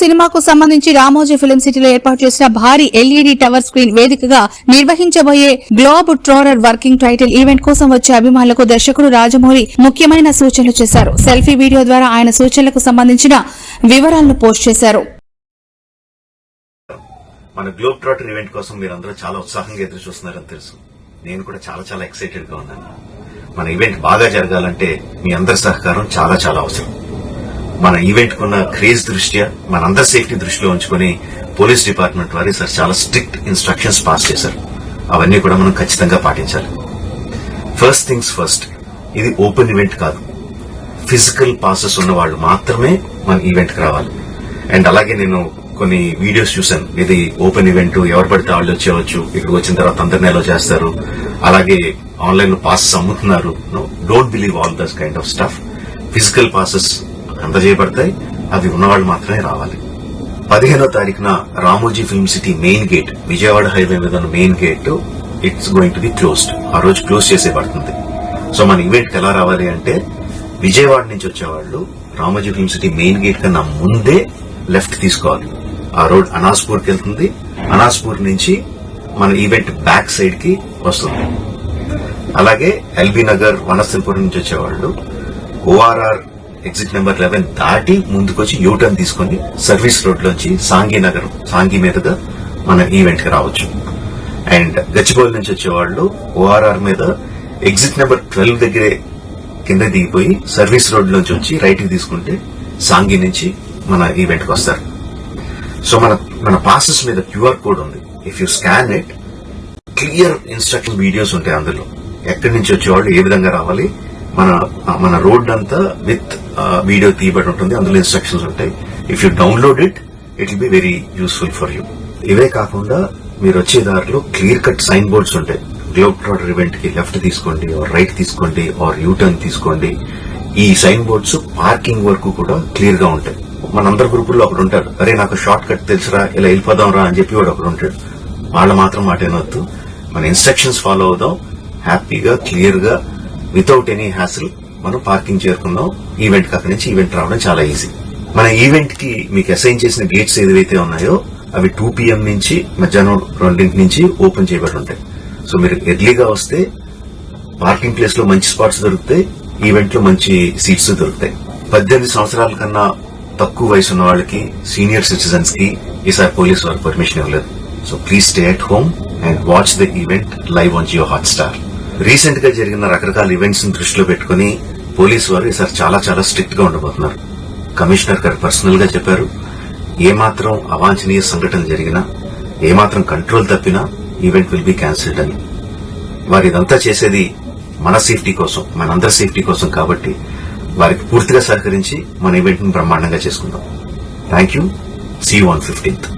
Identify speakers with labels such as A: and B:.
A: సినిమాకు సంబంధించి రామోజీ ఫిలిం సిటీలో ఏర్పాటు చేసిన భారీ ఎల్ఈడి టవర్ స్క్రీన్ వేదికగా నిర్వహించబోయే globe trotter working title event కోసం వచ్చే అభిమానులకు దర్శకుడు రాజమౌళి ముఖ్యమైన సూచనలు చేశారు. సెల్ఫీ వీడియో ద్వారా ఆయన సూచనలకు సంబంధించిన వివరాలను పోస్ట్ చేశారు.
B: మన గ్లోబ్ ట్రాటర్ ఈవెంట్ కోసం మీరు చాలా ఉత్సాహంగా ఎదురు చూస్తున్నారని తెలుసు. నేను కూడా చాలా చాలా ఎక్సైటెడ్గా ఉన్నాను. మన ఈవెంట్ బాగా జరగాలంటే మీ అందరి సహకారం చాలా చాలా అవసరం. మన ఈవెంట్ కున్న క్రేజ్ దృష్ట్యా మన అందరి సేఫ్టీ దృష్టిలో ఉంచుకొని పోలీస్ డిపార్ట్మెంట్ వారి సార్ చాలా స్ట్రిక్ట్ ఇన్స్ట్రక్షన్స్ పాస్ చేశారు. అవన్నీ కూడా మనం ఖచ్చితంగా పాటించాలి. ఫస్ట్ థింగ్స్ ఫస్ట్ ఇది ఓపెన్ ఈవెంట్ కాదు. ఫిజికల్ పాసెస్ ఉన్న వాళ్ళు మాత్రమే మన ఈవెంట్కి రావాలి. అండ్ అలాగే నేను కొన్ని వీడియోస్ చూశాను. ఇది ఓపెన్ ఈవెంట్ ఎవరు పడితే వాళ్ళు వచ్చేవచ్చు ఇక్కడికి వచ్చిన తర్వాత అందరిని ఎలా చేస్తారు. అలాగే ఆన్లైన్లో పాసెస్ అమ్ముతున్నారు. Don't believe all this kind of stuff physical passes అందజేయబడతాయి. అవి ఉన్నవాళ్ళు మాత్రమే రావాలి. పదిహేనో తారీఖున Ramoji film city main gate Vijayawada highway మీద ఉన్న main gate it's going to be closed ఆ రోజు క్లోజ్ చేసేయబడుతుంది. సో మన ఈవెంట్ ఎలా రావాలి అంటే విజయవాడ నుంచి వచ్చేవాళ్ళు Ramoji film city main gate కన్నా ముందే లెఫ్ట్ తీసుకోవాలి. ఆ రోడ్ అనాస్పూర్కి వెళ్తుంది. అనాస్పూర్ నుంచి మన ఈవెంట్ బ్యాక్ సైడ్కి వస్తుంది. అలాగే ఎల్బీ నగర్ వనస్థలపురం నుంచి వచ్చేవాళ్ళు ఓఆర్ఆర్ ఎగ్జిట్ నెంబర్ లెవెన్ దాటి ముందుకొచ్చి యూటర్న్ తీసుకుని సర్వీస్ రోడ్ లోంచి సాంఘీ నగర్ సాంఘీ మీదుగా మన ఈవెంట్కి రావచ్చు. అండ్ గచ్చిబౌలి నుంచి వచ్చేవాళ్ళు ఓఆర్ఆర్ మీద ఎగ్జిట్ నెంబర్ ట్వెల్వ్ దగ్గరే కింద దిగిపోయి సర్వీస్ రోడ్ నుంచి వచ్చి రైట్కి తీసుకుంటే సాంగి నుంచి మన ఈవెంట్కి వస్తారు. సో మన మన పాసెస్ మీద క్యూఆర్ కోడ్ ఉంది. If you scan it clear instruction videos ఉంటాయి అందులో. ఎక్కడి నుంచి వచ్చేవాళ్ళు ఏ విధంగా రావాలి మన మన రోడ్ అంతా విత్ వీడియో తీయబడి ఉంటుంది. అందులో ఇన్స్ట్రక్షన్స్ ఉంటాయి. If you download it it will be very useful for you ఇవే కాకుండా మీరు వచ్చే దారిలో క్లియర్ కట్ సైన్ బోర్డ్స్ ఉంటాయి. గ్లోబ్ ట్రాటర్ ఈవెంట్కి లెఫ్ట్ తీసుకోండి ఆర్ రైట్ తీసుకోండి ఆర్ యూ టర్న్ తీసుకోండి. ఈ సైన్ బోర్డ్స్ పార్కింగ్ వరకు కూడా క్లియర్గా ఉంటాయి. మనందరి గ్రూపుల్లో ఒకడు ఉంటారు అరే నాకు షార్ట్ కట్ తెలుసురా ఇలా వెళ్ళిపోదాం రా అని చెప్పి వాడు ఒకడు ఉంటాడు. వాళ్ళు మాత్రం మాట వినొద్దు మన ఇన్స్ట్రక్షన్స్ ఫాలో అవుదాం. హ్యాపీగా క్లియర్గా వితౌట్ ఎనీ హ్యాసిల్ మనం పార్కింగ్ చేరుకుందాం ఈవెంట్ అక్కడి నుంచి ఈవెంట్ రావడం చాలా ఈజీ మన ఈవెంట్కి మీకు అసైన్ చేసిన గేట్స్ ఏదైతే ఉన్నాయో అవి టూ పిఎం నుంచి మధ్యాహ్నం రెండింటి నుంచి ఓపెన్ చేయబడి ఉంటాయి. సో మీరు ఎర్లీగా వస్తే పార్కింగ్ ప్లేస్లో మంచి స్పాట్స్ దొరుకుతాయి ఈవెంట్లో మంచి సీట్స్ దొరుకుతాయి. పద్దెనిమిది సంవత్సరాల కన్నా తక్కువ వయసు ఉన్న వాళ్ళకి సీనియర్ సిటిజన్స్కి ఈసారి పోలీస్ వారు పర్మిషన్ ఇవ్వలేదు. So please stay at home and watch the event live on Jio Hotstar రీసెంట్గా జరిగిన రకరకాల ఈవెంట్స్ని దృష్టిలో పెట్టుకుని పోలీస్ వారు ఈసారి చాలా చాలా స్ట్రిక్ట్గా ఉండబోతున్నారు. కమిషనర్ గారు పర్సనల్గా చెప్పారు ఏమాత్రం అవాంఛనీయ సంఘటన జరిగినా ఏమాత్రం కంట్రోల్ తప్పినా ఈవెంట్ విల్ బి క్యాన్సిల్డ్ అని. వారు ఇదంతా చేసేది మన సేఫ్టీ కోసం మనందరి సేఫ్టీ కోసం కాబట్టి వారికి పూర్తిగా సహకరించి మన ఈవెంట్ని బ్రహ్మాండంగా చేసుకుందాం. Thank you see one fifteenth